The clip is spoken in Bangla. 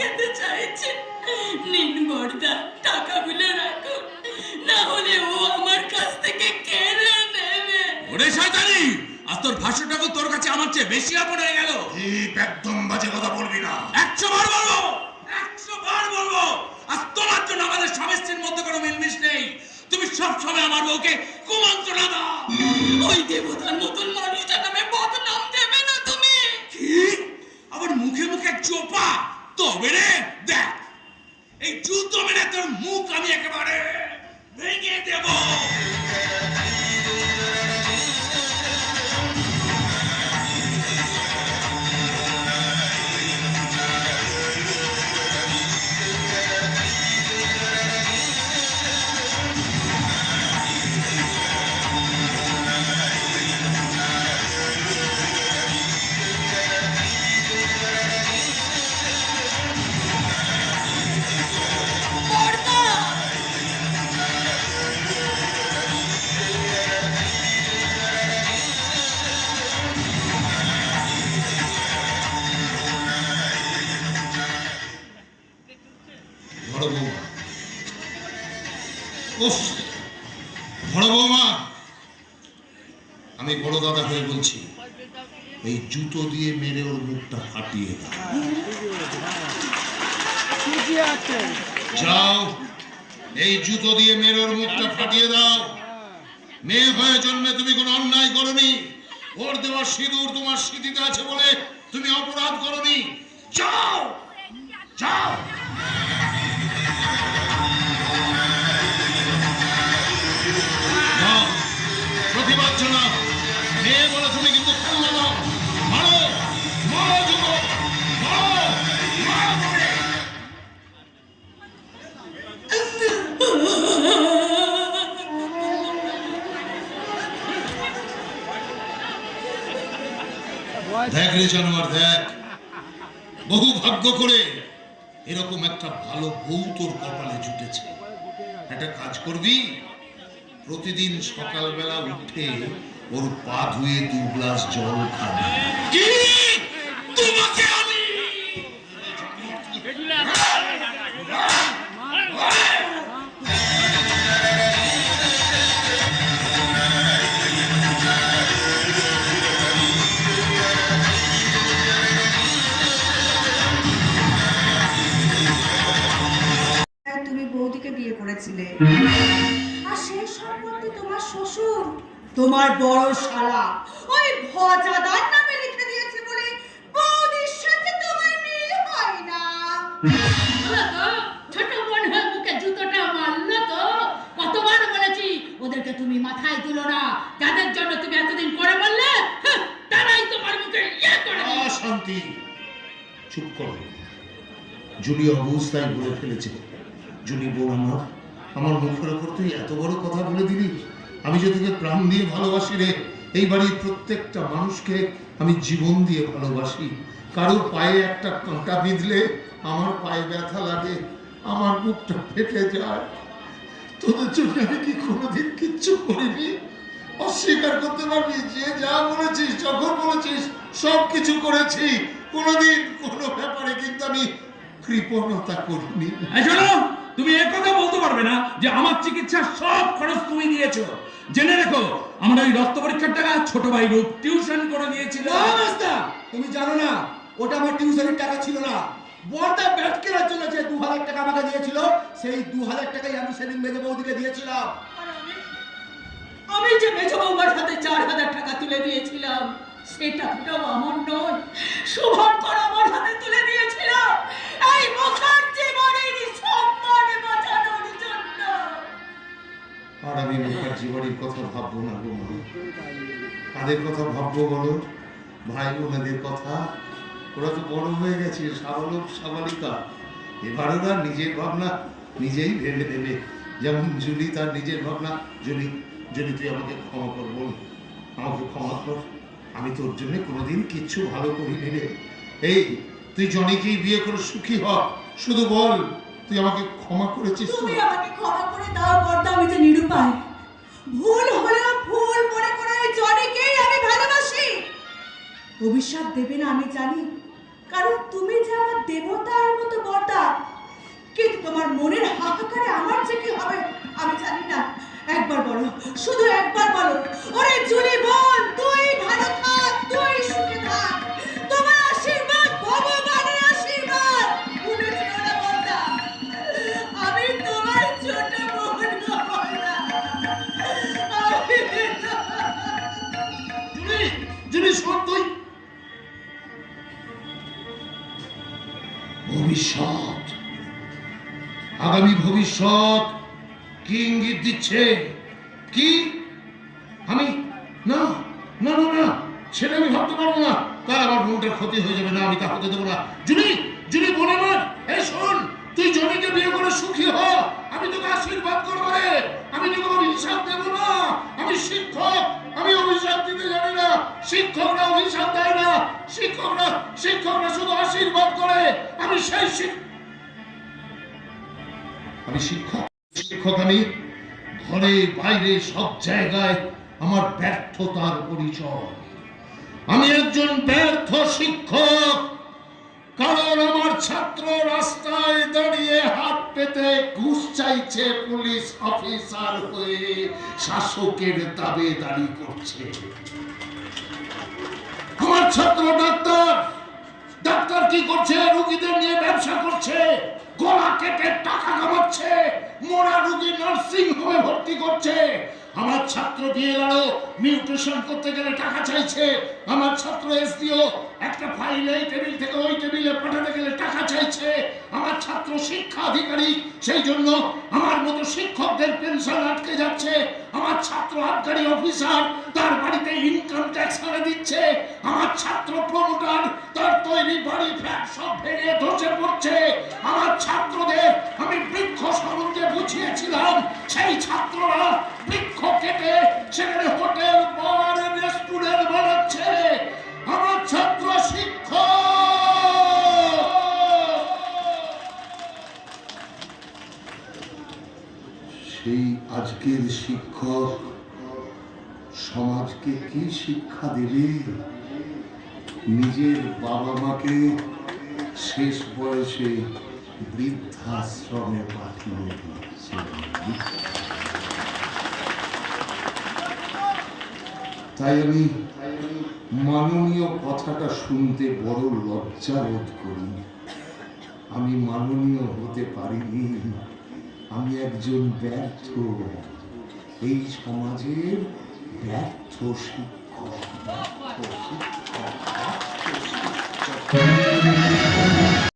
খেতে চাইছে। নিন বর্দা টাকাগুলো রাখুন না হলে ও আমার কাছ থেকে কেড়ে নেবে। ওরে শয়তানি আজ তোর ভাষ্যটাকে তোর কাছে আমার চেয়ে বেশি আপন হয়ে গেল। একদম বাজে কথা বলবি না। একশো বার বলব একশো বার বলব। আজ তোমার জন্য আমাদের স্বামী স্ত্রীর মধ্যে কোনো মিলমিশ নেই। তুমি সব সময় আমার বউকে কুমন্ত্রণা দাও। ওই দেবতার মতন মানুষটা নামে বদনাম দেবে না তুমি কি আবার মুখে মুখে চোপা তবে রে উফ। বড় বৌমা আমি বড় দাদা হয়ে বলছি এই জুতো দিয়ে মেরে ওর মুখটা ফাটিয়ে দাও। যাও এই জুতো দিয়ে মেরে ওর মুখটা ফাটিয়ে দাও। মেয়ে হয়ে জন্মে তুমি কোনো অন্যায় করনি। ওর দেওয়া সিঁদুর তোমার স্মৃতিতে আছে বলে রে জানোয়ার দেখ, বহু ভাগ্য করে এরকম একটা ভালো বউ তোর কপালে জুটেছে। একটা কাজ করবি, প্রতিদিন সকালবেলা উঠে ওর পা ধুয়ে দু গ্লাস জল খাবে কি? করেছিলে। আর সেই সম্পত্তি তোমার শ্বশুর? তোমার বড় শালা। ওই ভজাদার নামে লিখে দিয়েছে বলে বৌদির সাথে তোমার বিয়ে হয় না। ছোট বোন হয়ে মুখে জুতোটা মারলো তো? কতবার বলেছি ওদেরকে তুমি মাথায় তুলো না। যাদের জন্য তুমি এতদিন করে বললে হ্যাঁ, তারাই তোমার মুখে ইয়ে করে। শান্তি চুপ করো। জুলি অবস্থায় বলে ফেলেছে। জুলি বউ আমার। আমার মুখের ওপর তুই এত বড় কথা বলে দিলি। আমি যে তোকে প্রাণ দিয়ে ভালোবাসি রে এই বাড়ির প্রত্যেকটা মানুষকে আমি জীবন দিয়ে ভালোবাসি। কারোর পায়ে একটা কাঁটা বিঁধলে আমার পায়ে ব্যথা লাগে আমার বুকটা ফেটে যায়। তোদের জন্য আমি কি কোনোদিন কিচ্ছু করিনি? অস্বীকার করতে পারবি যে যা বলেছিস যখন বলেছিস সব কিছু করেছি। কোনোদিন কোনো ব্যাপারে কিন্তু আমি কৃপণতা করিনি। শোনো! তুমি এ কথা বলতে পারবে না যে আমার চিকিৎসার সব খরচ তুমি দিয়েছ জেনে রেখো আমরা ওই রক্ত পরীক্ষার টাকা ছোট ভাই রূপ টিউশন করে দিয়েছিল। না মাস্টার তুমি জানো না ওটা আমার টিউশনের টাকা ছিল না। বর্দা ব্যাট কেনার জন্য যে দু হাজার টাকা আমাকে দিয়েছিল সেই দু হাজার টাকাই আমি সেদিন মেজে বৌদিকে দিয়েছিলাম। আমি যে মেজ বৌমার হাতে চার হাজার টাকা তুলে দিয়েছিলাম টাকাটাও আমার নয়। শুভঙ্কর আমার বাড়ির কথা ভাববো না গো মা। কাদের কথা ভাববো বলো? ভাই বোনেদের কথা। ওরা তো বড় হয়ে গেছে সাবালক সাবালিকা এবার ওরা নিজের ভাবনা নিজেই ভেবে দেবে। যেমন জুলি তার নিজের ভাবনা, জুলি জুলি, তুই আমাকে ক্ষমা কর বল আমাকে ক্ষমা কর। আমি তোর জন্য কোনোদিন কিচ্ছু ভালো করি রে। এই, তুই জনিকেই বিয়ে করে সুখী হ। শুধু বল, তুই আমাকে ক্ষমা করেছিস তুমি আমাকে ক্ষমা করে দাও, বর্দা, আমি যে নিরুপায়। ভুল হলো ভুল মনে করে ওই জনিকেই আমি ভালোবাসি। অভিশাপ দেবে না আমি জানি, কারণ তুমি যে আমার দেবতার মতো বর্তা, কিন্তু তোমার মনের হাহাকারে আমার যে কি হবে আমি জানি না। একবার বলো, শুধু একবার বলো, ওরে জুলি বোন ভবিষ্যৎ। আগামী ভবিষ্যৎ কি ইঙ্গিত দিচ্ছে? কি? আমি? না না না না। সেটা আমি ভাবতে পারব না। তার আমার বোনটার ক্ষতি হয়ে যাবে না, আমি তা হতে দেবো না। জুলি জুলি বোন আমার এই শোন, তুই জমিকে বিয়ে করে সুখী হ। আমি তোকে আশীর্বাদ করব রে। আমি তোকে অভিশাপ দেবো না। আমি শিক্ষক, আমি অভিশাপ দিতে জানি না। শিক্ষকরা অভিশাপ দেয় না। শিক্ষকরা শিক্ষকরা শুধু আশীর্বাদ করে। আমি সেই আমি শিক্ষক। শিক্ষক আমি ঘরে, বাইরে, সব জায়গায় আমার ব্যর্থতার পরিচয়। আমি একজন ব্যর্থ শিক্ষক। কারণ আমার ছাত্র রাস্তায় পেতে ঘুষ চাইছে পুলিশ অফিসার হয়ে। শাসকের দাবে দাঁড়ি করছে। আমার ছাত্র ডাক্তার। ডাক্তার কি করছে? রোগীদের নিয়ে ব্যবসা করছে। গলা কেটে টাকা কামাচ্ছে। মোড়া রোগী নার্সিং হোমে ভর্তি করছে। আমার ছাত্র ডিএলআরও মিউটেশন করতে গেলে টাকা চাইছে। আমার ছাত্র এসডিও একটা ফাইল এই টেবিল থেকে ওই টেবিলে পাঠাতে গেলে টাকা চাইছে। ছাত্র শিক্ষা আধিকারিক সেই জন্য আমার মতো শিক্ষকদের পেনশন আটকে যাচ্ছে। আমার ছাত্র আবগারি অফিসার তার বাড়িতে ইনকাম ট্যাক্স হারে দিচ্ছে। আমার ছাত্র প্রমোটার তার তৈরি বাড়ি ফ্ল্যাট সব ভেঙে সেই আজকের শিক্ষক সমাজকে কি শিক্ষা দেবে? নিজের বাবা মাকে শেষ বয়সে বৃদ্ধাশ্রমে পাঠিয়ে তাই আমি মাননীয় কথাটা শুনতে বড় লজ্জা বোধ করি। আমি মাননীয় হতে পারিনি। আমি একজন ব্যর্থ। এই সমাজের ব্যর্থ শিক্ষক ব্যর্থ শিক্ষক ব্যর্থ শিক্ষক।